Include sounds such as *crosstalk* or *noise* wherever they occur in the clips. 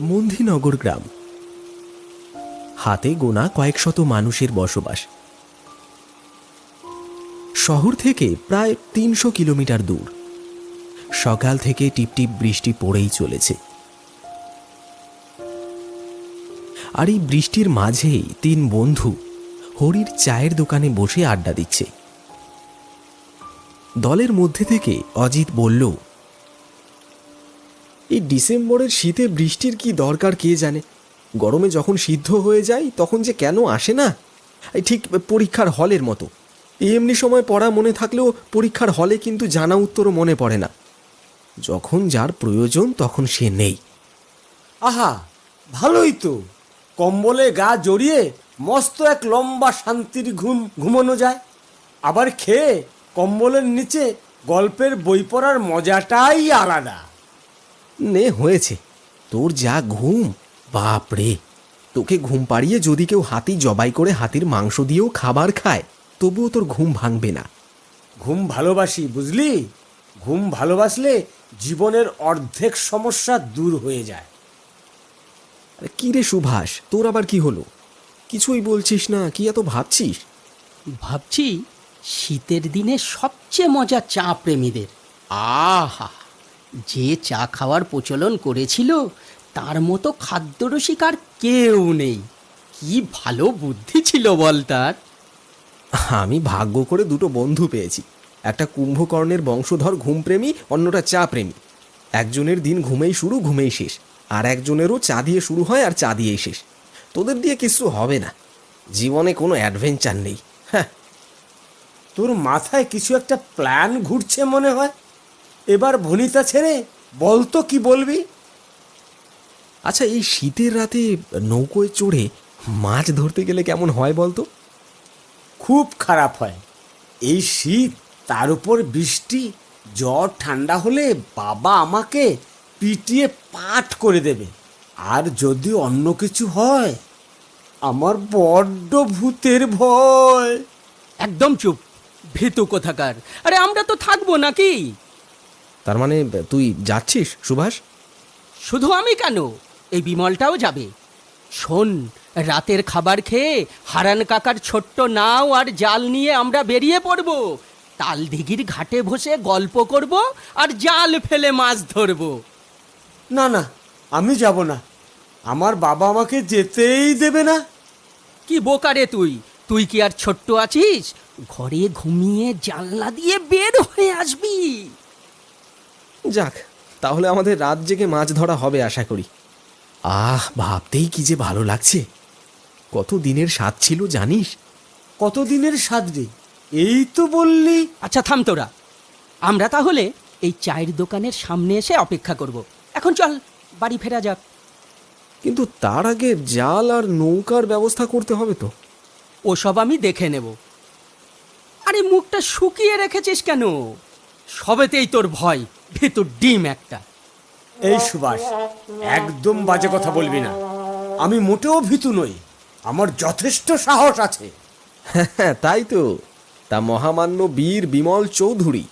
মন্দিনগর গ্রাম। হাতে গোনা কয়েক শত মানুষের বসবাস। শহর থেকে প্রায় তিনশো কিলোমিটার দূর। সকাল থেকে টিপটিপ বৃষ্টি পড়েই চলেছে। আর এই বৃষ্টির মাঝেই তিন বন্ধু হরির চায়ের দোকানে বসে আড্ডা দিচ্ছে। দলের মধ্যে থেকে অজিত বলল ডিসেম্বরের শীতে বৃষ্টির কি দরকার কে জানে? গরমে যখন সিদ্ধ হয়ে যায় তখন যে কেন আসে না? ঠিক পরীক্ষার হলের মতো। এমনি সময় পড়া মনে থাকলেও পরীক্ষার হলে কিন্তু জানা উত্তরও মনে পড়ে না। যখন যার প্রয়োজন, তখন সে নেই। আহা, ভালোই তো। কম্বলে গা জড়িয়ে মস্ত এক লম্বা শান্তির ঘুম ঘুমানো যায়। আবার খেয়ে কম্বলের নিচে গল্পের বই পড়ার মজাটাই আলাদা। নে হয়েছে। তোর যা ঘুম বাপ রে। তোকে ঘুম পাড়িয়ে যদি কেউ হাতি জবাই করে হাতির মাংস দিয়েও খাবার খায় তবুও তোর ঘুম ভাঙবে না। ঘুম ভালোবাসি বুঝলি? ঘুম ভালোবাসলে জীবনের অর্ধেক সমস্যা দূর হয়ে যায়। আরে কি রে সুভাষ তোর আবার কি হলো? কিছুই বলছিস না কি এত ভাবছিস? ভাবছি শীতের দিনে সবচেয়ে মজা চা প্রেমীদের। আহা যে চা খাওয়ার প্রচলন করেছিল, তার মতো খাদ্যরসিক আর কেউ নেই। কি ভালো বুদ্ধি ছিল বল তার। আমি ভাগ্য করে দুটো বন্ধু পেয়েছি। একটা কুম্ভকর্ণের বংশধর ঘুমপ্রেমী, অন্যটা চা প্রেমী একজনের দিন ঘুমেই শুরু, ঘুমেই শেষ। আর একজনেরও চা দিয়ে শুরু হয় আর চা দিয়েই শেষ। তোদের দিয়ে কিছু হবে না। জীবনে কোনো অ্যাডভেঞ্চার নেই। হ্যাঁ। তোর মাথায় কিছু একটা প্ল্যান ঘুরছে মনে হয়? এবার ভনিতা ছেড়ে বলতো কি বলবি? আচ্ছা এই শীতের রাতে নৌকোয় চড়ে মাছ ধরতে গেলে কেমন হয় বলতো? খুব খারাপ হয়। এই শীত তার উপর বৃষ্টি জ্বর ঠান্ডা হলে বাবা আমাকে পিটিয়ে পাঠ করে দেবে। আর যদি অন্য কিছু হয় আমার বড্ড ভূতের ভয়। একদম চুপ। ভেতু কোথাকার? আরে আমরা তো থাকব নাকি? তার মানে তুই যাচ্ছিস সুভাষ? শুধু আমি কেন? এই বিমলটাও যাবে। শোন রাতের খাবার খেয়ে হারান কাকার ছোট্ট নাও আর জাল নিয়ে আমরা বেরিয়ে পড়ব। তালদিঘির ঘাটে বসে গল্প করব আর জাল ফেলে মাছ ধরবো। না না আমি যাব না। আমার বাবা আমাকে যেতেই দেবে না। কি বোকারে তুই? তুই কি আর ছোট্ট আছিস? ঘরে ঘুমিয়ে জানলা দিয়ে বের হয়ে আসবি। যাক তাহলে আমাদের রাত জেগে মাছ ধরা হবে আশা করি। আহ ভাবতেই কি যে ভালো লাগছে। কত দিনের স্বাদ ছিল জানিস? কত দিনের স্বাদ রে? এই তো বললি। আচ্ছা থাম তোরা। আমরা তাহলে এই চায়ের দোকানের সামনে এসে অপেক্ষা করব। এখন চল বাড়ি ফেরা যাক। কিন্তু তার আগে জাল আর নৌকার ব্যবস্থা করতে হবে তো। ওসব আমি দেখে নেব। আরে মুখটা শুকিয়ে রেখেছিস কেন? সবেতেই তোর ভয়। ভেতর ডিম একটা। এই সুভাষ একদম বাজে কথা বলবি না। আমি মোটেও ভীতু নই আমার যথেষ্ট সাহস আছে। হ্যাঁ তাই তো। তা মহামান্য বীর বিমল চৌধুরী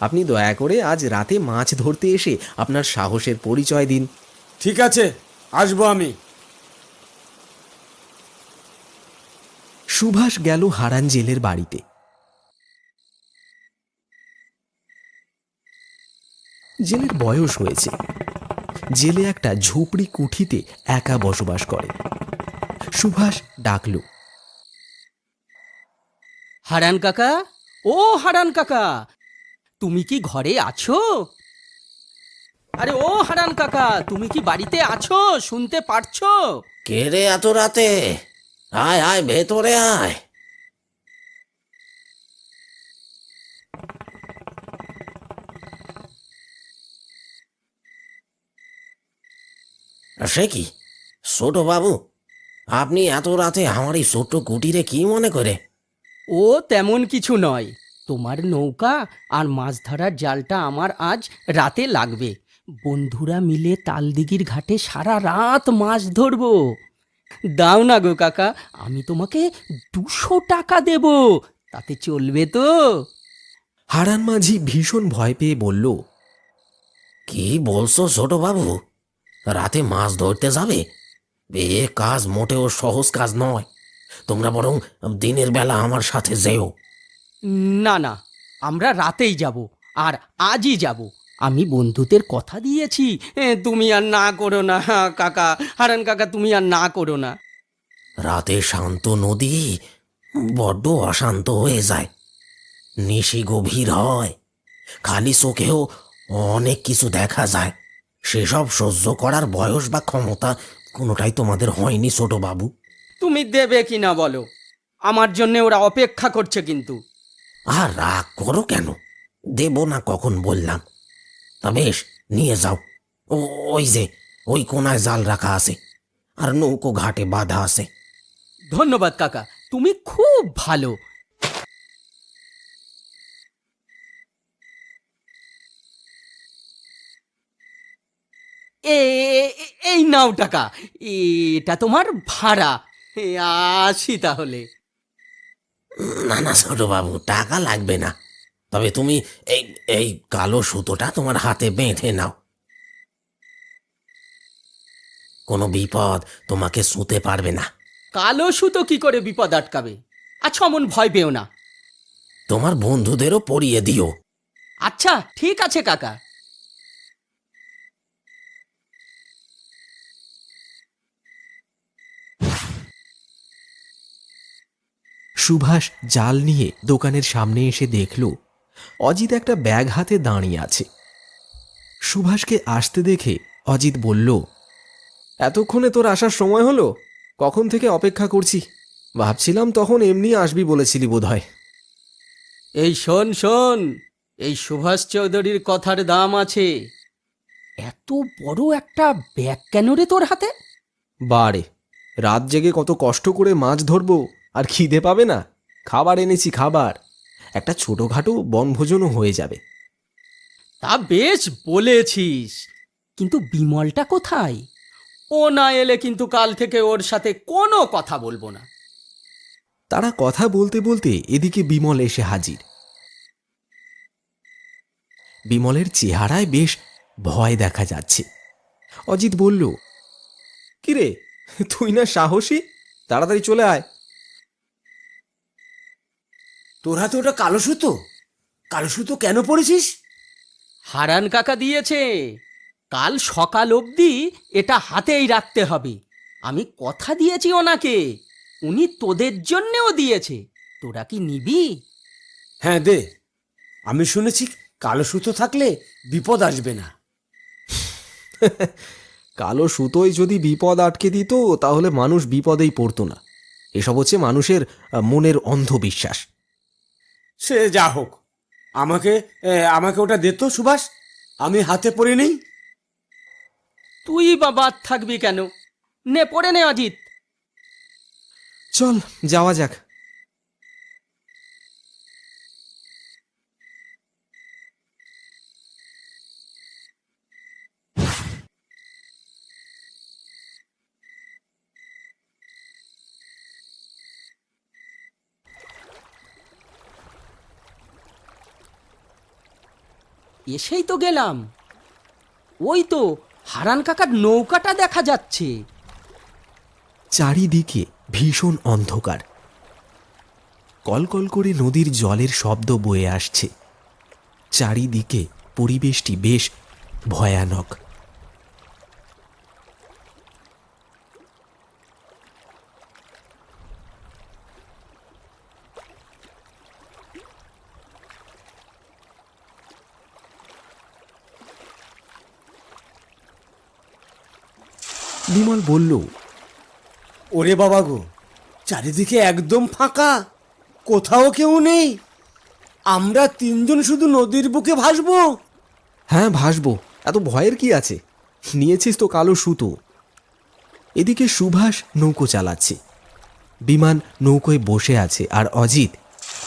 আপনি দয়া করে আজ রাতে মাছ ধরতে এসে আপনার সাহসের পরিচয় দিন। ঠিক আছে আসব আমি। সুভাষ গেল হারান জেলের বাড়িতে। জেলের বয়স হয়েছে। জেলে একটা ঝুপড়ি কুঠিতে একা বসবাস করে। সুভাষ ডাকল। হারান কাকা? ও হারান কাকা! তুমি কি ঘরে আছো? আরে ও হারান কাকা তুমি কি বাড়িতে আছো? শুনতে পারছ? কে রে এত রাতে? আয় আয় ভেতরে আয়। সে কি? ছোট বাবু আপনি এত রাতে আমার এই ছোট্ট কুটিরে কি মনে করে? ও তেমন কিছু নয়। তোমার নৌকা আর মাছ ধরার জালটা আমার আজ রাতে লাগবে। বন্ধুরা মিলে তালদিগির ঘাটে সারা রাত মাছ ধরবো। দাও না গো কাকা আমি তোমাকে দুশো টাকা দেব। তাতে চলবে তো? হারান মাঝি ভীষণ ভয় পেয়ে বলল কি বলছো ছোট বাবু? রাতে মাছ ধরতে যাবে? এ কাজ মোটেও সহজ কাজ নয়। তোমরা বরং দিনের বেলা আমার সাথে যেও। না না আমরা রাতেই যাব আর আজই যাব। আমি বন্ধুদের কথা দিয়েছি। এ, তুমি আর না করো না কাকা হারান কাকা তুমি আর না করো না। রাতে শান্ত নদী বড্ড অশান্ত হয়ে যায়। নিশি গভীর হয়। খালি চোখেও অনেক কিছু দেখা যায়। সেসব সহ্য করার বয়স বা ক্ষমতা কোনোটাই তোমাদের হয়নি ছোট বাবু। তুমি দেবে কি না বলো? আমার জন্য ওরা অপেক্ষা করছে কিন্তু। আর রাগ করো কেন? দেব না কখন বললাম। তা বেশ নিয়ে যাও। ও ওই যে ওই কোনায় জাল রাখা আছে। আর নৌকো ঘাটে বাঁধা আছে। ধন্যবাদ কাকা তুমি খুব ভালো। এই নাও টাকা। এটা তোমার ভাড়া। আসি তাহলে। না না ছোট বাবু টাকা লাগবে না। তবে তুমি এই এই কালো সুতোটা তোমার হাতে বেঁধে নাও। কোনো বিপদ তোমাকে শুতে পারবে না। কালো সুতো কি করে বিপদ আটকাবে? আচ্ছা অমন ভয় পেও না। তোমার বন্ধুদেরও পরিয়ে দিও। আচ্ছা ঠিক আছে কাকা। সুভাষ জাল নিয়ে দোকানের সামনে এসে দেখল অজিত একটা ব্যাগ হাতে দাঁড়িয়ে আছে। সুভাষকে আসতে দেখে অজিত বলল এতক্ষণে তোর আসার সময় হলো? কখন থেকে অপেক্ষা করছি? ভাবছিলাম তখন এমনি আসবি বলেছিলি বোধহয়। এই শোন শোন এই সুভাষ চৌধুরীর কথার দাম আছে। এত বড় একটা ব্যাগ কেন রে তোর হাতে? বারে রাত জেগে কত কষ্ট করে মাছ ধরবো আর খিদে পাবে না। খাবার এনেছি খাবার। একটা ছোটোখাটো বনভোজনও হয়ে যাবে। তা বেশ বলেছিস। কিন্তু বিমলটা কোথায়? ও না এলে কিন্তু কাল থেকে ওর সাথে কোনো কথা বলব না। তারা কথা বলতে বলতে এদিকে বিমল এসে হাজির। বিমলের চেহারায় বেশ ভয় দেখা যাচ্ছে। অজিত বলল কিরে তুই না সাহসী? তাড়াতাড়ি চলে আয়। তোর হাতে ওটা কালো সুতো? কালো সুতো কেন পড়েছিস হারান কাকা দিয়েছে। কাল সকাল অবধি এটা হাতেই রাখতে হবে। আমি কথা দিয়েছি ওনাকে। উনি তোদের জন্যেও দিয়েছে। তোরা কি নিবি? হ্যাঁ দে। আমি শুনেছি কালো সুতো থাকলে বিপদ আসবে না। *laughs* কালো সুতোয় যদি বিপদ আটকে দিত তাহলে মানুষ বিপদেই পড়তো না। এসব হচ্ছে মানুষের মনের অন্ধবিশ্বাস। সে যা হোক। আমাকে আমাকে ওটা দে তো সুভাষ। আমি হাতে পড়ে নেই। তুই বা বাদ থাকবি কেন? নে পড়ে নে অজিত। চল যাওয়া যাক। এসেই তো গেলাম। ওই তো হারান কাকার নৌকাটা দেখা যাচ্ছে। চারিদিকে ভীষণ অন্ধকার। কলকল করে নদীর জলের শব্দ বয়ে আসছে। চারিদিকে পরিবেশটি বেশ ভয়ানক। বিমল বলল ওরে বাবা গো চারিদিকে একদম ফাঁকা কোথাও কেউ নেই। আমরা তিনজন শুধু নদীর বুকে ভাসবো। হ্যাঁ ভাসবো। এত ভয়ের কি আছে? নিয়েছিস তো কালো সুতো। এদিকে সুভাষ নৌকো চালাচ্ছে। বিমান নৌকোয় বসে আছে আর অজিত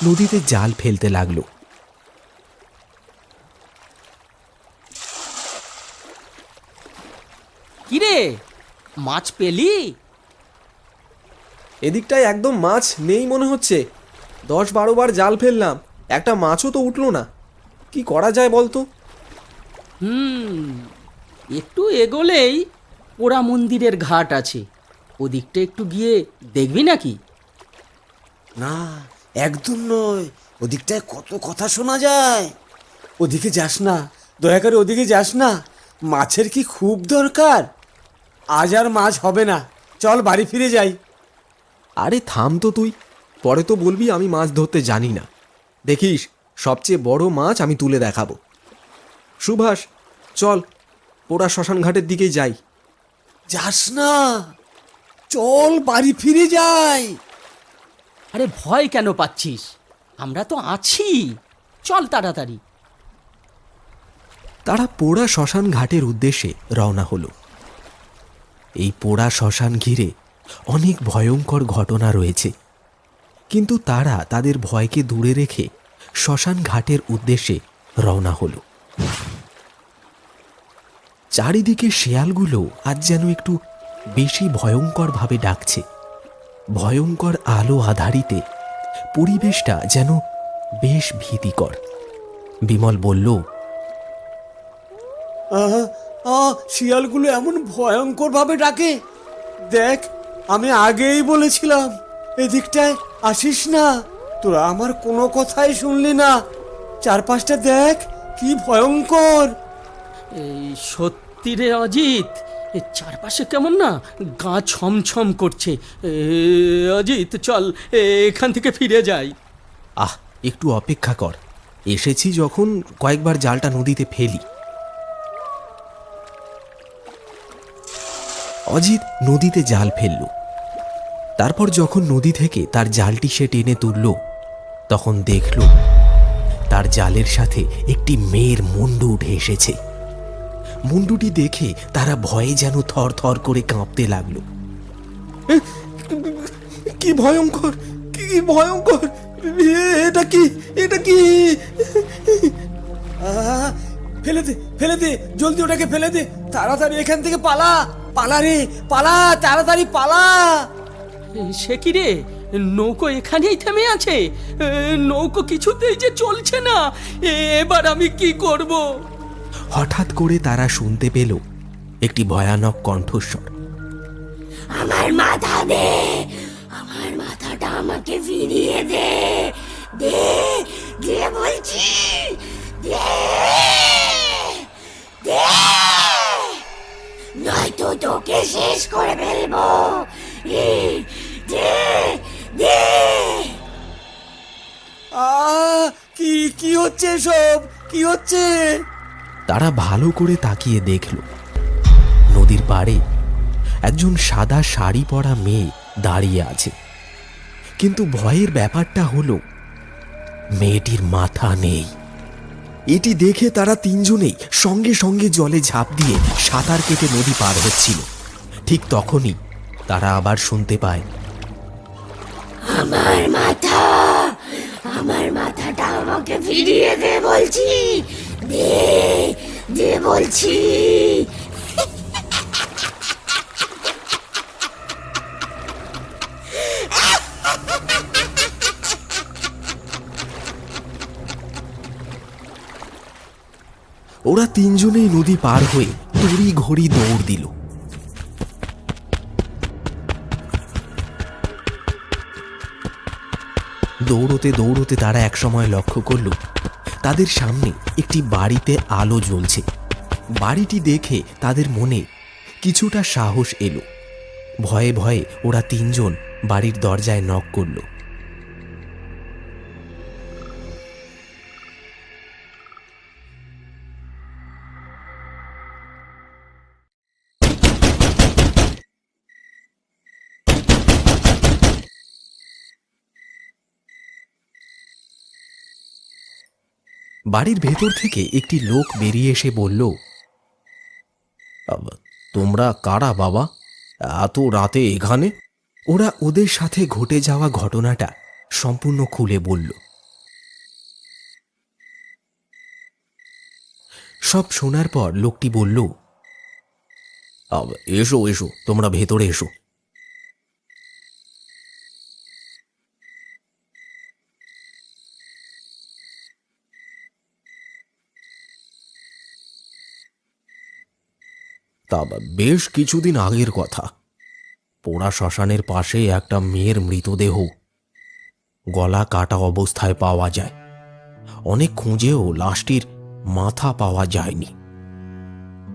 নদীতে জাল ফেলতে লাগল। কিরে? মাছ পেলি? এদিকটায় একদম মাছ নেই মনে হচ্ছে। দশ বারো বার জাল ফেললাম একটা মাছও তো উঠল না। কি করা যায় বলতো? হুম একটু এগোলেই পোড়া মন্দিরের ঘাট আছে। ওদিকটা একটু গিয়ে দেখবি নাকি? না একদম নয়। ওদিকটায় কত কথা শোনা যায়। ওদিকে যাস না দয়া করে ওদিকে যাস না। মাছের কি খুব দরকার? আজ আর মাছ হবে না। চল বাড়ি ফিরে যাই। আরে থাম তো তুই। পরে তো বলবি আমি মাছ ধরতে জানি না। দেখিস সবচেয়ে বড় মাছ আমি তুলে দেখাবো। সুভাষ চল পোড়া শ্মশান ঘাটের দিকেই যাই। যাস না। চল বাড়ি ফিরে যাই। আরে ভয় কেন পাচ্ছিস? আমরা তো আছি। চল তাড়াতাড়ি। তারা পোড়া শ্মশান ঘাটের উদ্দেশ্যে রওনা হলো। এই পোড়া শ্মশান ঘিরে অনেক ভয়ঙ্কর ঘটনা রয়েছে। কিন্তু তারা তাদের ভয়কে দূরে রেখে শ্মশান ঘাটের উদ্দেশ্যে রওনা হলো। চারিদিকে শেয়ালগুলো আজ যেন একটু বেশি ভয়ঙ্করভাবে ডাকছে। ভয়ঙ্কর আলো আধারিতে পরিবেশটা যেন বেশ ভীতিকর। বিমল বলল আহ, শিয়ালগুলো এমন ভয়ঙ্কর ভাবে ডাকে। দেখ আমি আগেই বলেছিলাম এদিকটায় আসিস না। তোরা আমার কোনো কথাই শুনলি না। চারপাশটা দেখ কি ভয়ঙ্কর। এই সত্যি রে অজিত এ চারপাশে কেমন না গা ছমছম করছে। অজিত চল এ, এখান থেকে ফিরে যাই। আহ একটু অপেক্ষা কর। এসেছি যখন কয়েকবার জালটা নদীতে ফেলি। অজিত নদীতে জাল ফেলল। তারপর যখন নদী থেকে তার জালটি সে টেনে তুলল, তখন দেখল তার জালের সাথে একটি মেয়ের মুন্ডু উঠে এসেছে। মুন্ডুটি দেখে তারা ভয়ে যেন থর থর করে কাঁপতে লাগল। কি ভয়ঙ্কর কি ভয়ঙ্কর, এটা কি এটা কি? ফেলে দে ফেলে দে, জলদি ওটাকে ফেলে দে, তাড়াতাড়ি এখান থেকে পালা। পালা রে পালা তাড়াতাড়ি পালা। সে কি রে? নৌকো এখানেই থেমে আছে। নৌকো কিছুতেই যে চলছে না। এবার আমি কি করব? হঠাৎ করে তারা শুনতে পেল একটি ভয়ানক কণ্ঠস্বর। আমার মাথা দে আমার মাথাটা আমাকে ফিরিয়ে দে দে দে বলছি। শেষ করে ফেলব। দে দে দে আহ, কি কি হচ্ছে এসব? কি হচ্ছে? তারা ভালো করে তাকিয়ে দেখল। নদীর পাড়ে একজন সাদা শাড়ি পরা মেয়ে দাঁড়িয়ে আছে। কিন্তু ভয়ের ব্যাপারটা হলো মেয়েটির মাথা নেই। এটি দেখে তারা তিনজনেই সঙ্গে সঙ্গে জলে ঝাঁপ দিয়ে সাঁতার কেটে নদী পার হচ্ছিল। ঠিক তখনই তারা আবার শুনতে পায়। আমার মাথা আমার মাথাটা আমাকে ফিরিয়ে দে বলছি। দে দে বলছি। ওরা তিনজনেই নদী পার হয়ে তড়ি ঘড়ি দৌড় দিল। দৌড়তে দৌড়তে তারা একসময় লক্ষ্য করল, তাদের সামনে একটি বাড়িতে আলো জ্বলছে। বাড়িটি দেখে তাদের মনে কিছুটা সাহস এলো। ভয়ে ভয়ে ওরা তিনজন বাড়ির দরজায় নক করল। বাড়ির ভেতর থেকে একটি লোক বেরিয়ে এসে বলল তোমরা কারা বাবা? এত রাতে এখানে? ওরা ওদের সাথে ঘটে যাওয়া ঘটনাটা সম্পূর্ণ খুলে বলল। সব শোনার পর লোকটি বলল এসো এসো, তোমরা ভেতরে এসো। তা বেশ কিছুদিন আগের কথা। পোড়া শ্মশানের পাশে একটা মেয়ের মৃতদেহ। গলা কাটা অবস্থায় পাওয়া যায়। অনেক খুঁজেও লাশটির মাথা পাওয়া যায়নি।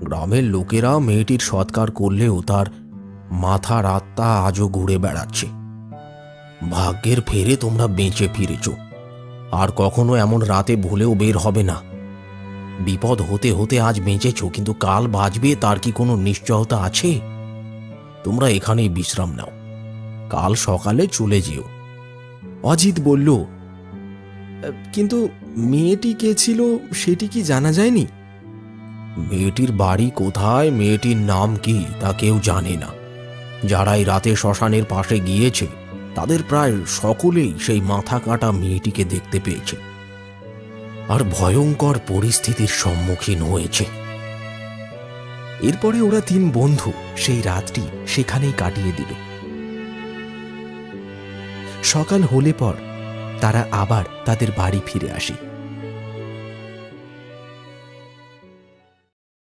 গ্রামের লোকেরা মেয়েটির সৎকার করলেও তার মাথার আত্মা আজও ঘুরে বেড়াচ্ছে। ভাগ্যের ফেরে তোমরা বেঁচে ফিরেছ। আর কখনো এমন রাতে ভুলেও বের হবে না। বিপদ হতে হতে আজ বেঁচেছ, কিন্তু কাল বাঁচবে, তার কি কোনো নিশ্চয়তা আছে? তোমরা এখানেই বিশ্রাম নাও। কাল সকালে চলে যেও। অজিত বলল কিন্তু মেয়েটি কে ছিল সেটি কি জানা যায়নি? মেয়েটির বাড়ি কোথায়, মেয়েটির নাম কি, তা কেউ জানে না। যারা এই রাতে শ্মশানের পাশে গিয়েছে, তাদের প্রায় সকলেই সেই মাথা কাটা মেয়েটিকে দেখতে পেয়েছে। আর ভয়ঙ্কর পরিস্থিতির সম্মুখীন হয়েছে। এরপরে ওরা তিন বন্ধু সেই রাতটি সেখানেই কাটিয়ে দিল। সকাল হলে পর তারা আবার তাদের বাড়ি ফিরে আসে।